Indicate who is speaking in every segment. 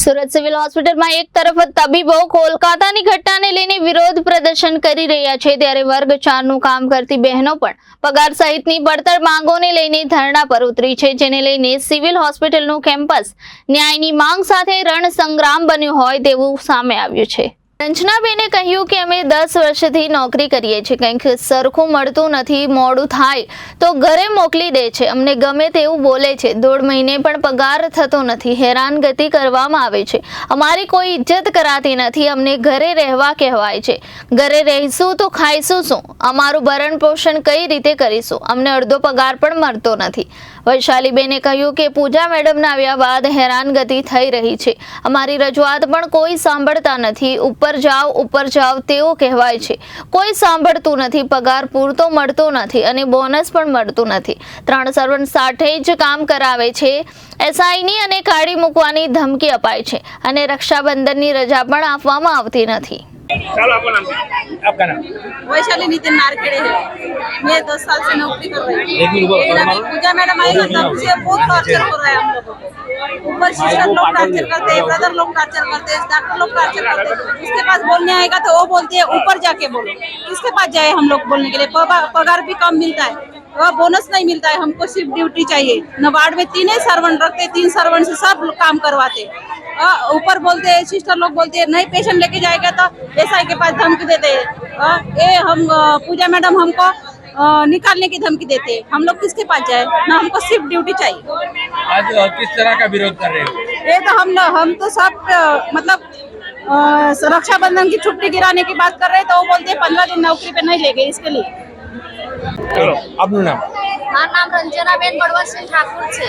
Speaker 1: Surat civil હોસ્પિટલમાં એક તરફ તબીબો કોલકાતાની ઘટનાને લઈને વિરોધ પ્રદર્શન કરી રહ્યા છે, ત્યારે વર્ગ ચારનું કામ કરતી બહેનો પણ પગાર સહિતની પડતર માંગોને લઈને ધરણા પર ઉતરી છે, જેને લઈને સિવિલ હોસ્પિટલનું કેમ્પસ ન્યાયની માંગ સાથે રણસંગ્રામ બન્યું હોય તેવું સામે આવ્યું છે. રંજનાબેને કહ્યું કે અમે દસ વર્ષથી નોકરી કરીએ છીએ. કંઈક સરખું મળતું નથી, મોડું થાય, તો ઘરે મોકલી દે છે. અમને ગમે તેવું બોલે છે. દોઢ મહિને પણ પગાર થતો નથી. હેરાનગતિ કરવામાં આવે છે. અમારી કોઈ ઇજ્જત કરાતી નથી. અમને ઘરે રહેવા કહેવાય છે. ઘરે રહીશું તો ખાઈશું શું? અમારું ભરણ પોષણ કઈ રીતે કરીશું? અમને અડધો પગાર પણ મળતો નથી. વૈશાલીબેને કહ્યું કે પૂજા મેડમના આવ્યા બાદ હેરાનગતિ થઈ રહી છે. અમારી રજૂઆત પણ કોઈ સાંભળતા નથી. ઉપર જાઓ ઉપર જાઓ તેવું કહેવાય છે કોઈ સાંભળતું નથી પગાર પૂરતો મળતો નથી અને બોનસ પણ મળતું નથી ત્રણ સર્વન્ટ સાથે જ કામ કરાવે છે એસઆઈની અને કાઢી મૂકવાની ધમકી અપાય છે અને રક્ષાબંધનની રજા પણ આપવામાં આવતી નથી
Speaker 2: चलो आपका नाम आपका नाम
Speaker 3: वैशाली नितिन नारखेड़े है मैं दस साल से नौकरी कर रही
Speaker 2: एक मिनट
Speaker 3: हूँ
Speaker 2: रुको,
Speaker 3: लेकिन अभी
Speaker 2: हमारा-
Speaker 3: पूजा मैडम आई है तब से बहुत टॉर्चर हो रहा है हम लोगों को ऊपर सिस्टर लोग टॉर्चर करते हैं ब्रदर लोग टॉर्चर करते हैं डॉक्टर लोग टॉर्चर करते हैं। उसके पास बोलने आएगा तो वो बोलते हैं ऊपर जाके बोलो। किसके पास जाए हम लोग बोलने के लिए? पगा- पगार भी कम मिलता है। वह बोनस नहीं मिलता है हमको सिर्फ़ ड्यूटी चाहिए। न वार्ड में तीन ही सर्वेंट रखते तीन सर्वेंट से सब काम करवाते ऊपर बोलते हैं सिस्टर लोग बोलते हैं नहीं पेशेंट लेके जाएगा तो एसआई के पास धमकी देते हैं। ये हम पूजा मैडम हमको निकालने की धमकी देते हैं हम लोग किसके पास जाए ना हमको सिर्फ ड्यूटी चाहिए
Speaker 2: आज किस तरह का विरोध कर रहे हो
Speaker 3: ये तो हम हम तो सब मतलब रक्षाबंधन की छुट्टी गिराने की बात कर रहे हैं तो वो बोलते हैं पंद्रह दिन नौकरी पे नहीं ले गए इसके लिए
Speaker 2: चलो अपना नाम
Speaker 4: મારું નામ રંજનાબેન બળવંતસિંહ ઠાકુર છે.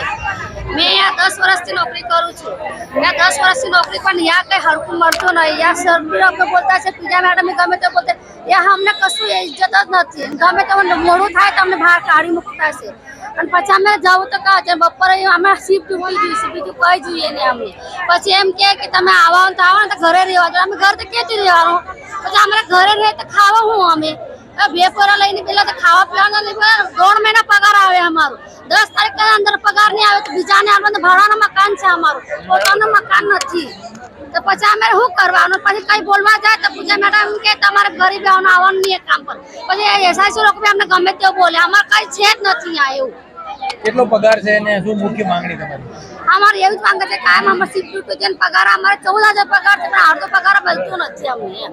Speaker 4: મેં અહીંયા દસ વર્ષથી નોકરી કરું છું. મેં દસ વર્ષથી નોકરી પણ યા કંઈ હરકું મળતું નહીં. યા સર બી બોલતા છે, પીજા મેડમ ગમે તે બોલતે. યા અમને કશું ઇજ્જત જ નથી. ગમે તો મોડું થાય તો અમને બહાર કાઢી મૂકતા છે. અને પછી અમે જવું તો કહો છે, બપોરે અમે શિફ્ટ ડ્યુટી જોઈશે બીજું કઈ જોઈએ નહીં અમને. પછી એમ કહે કે, તમે આવો તો આવો ને તો ઘરે રહેવા જો અમે ઘર તો ક્યાંથી રહેવાનું? પછી અમારે ઘરે રહે તો ખાવા હું અમે? હવે બે પોરા લઈને પેલા તો ખાવા પીવાના નહીં પેલા દોઢ મહિના પગાર આવે અમારું. દસ તારીખ અંદર પગાર નહીં આવે તો બીજાને આપણે ભાડાનું મકાન છે અમારું. પોતાનું મકાન નથી. તો પછી અમે શું કરવાનું? પછી કઈ બોલવા જાય તો પૂજા મેડમ એમ કે તમારે ગરીબ આવવાનું આવવાનું નહીં કામ પર પછી એસઆઈસી લોકો અમને ગમે તેવું બોલે. અમારે કઈ છે જ નથી આ એવું.
Speaker 2: કેટલો પગાર છે અને શું મુખ્ય માંગણી તમારી?
Speaker 4: અમારે એવી જ માંગે છે કાયમ અમારે સીટ પગાર અમારે ચૌદ હજાર પગાર છે પણ અડધો પગાર મળતો નથી અમને.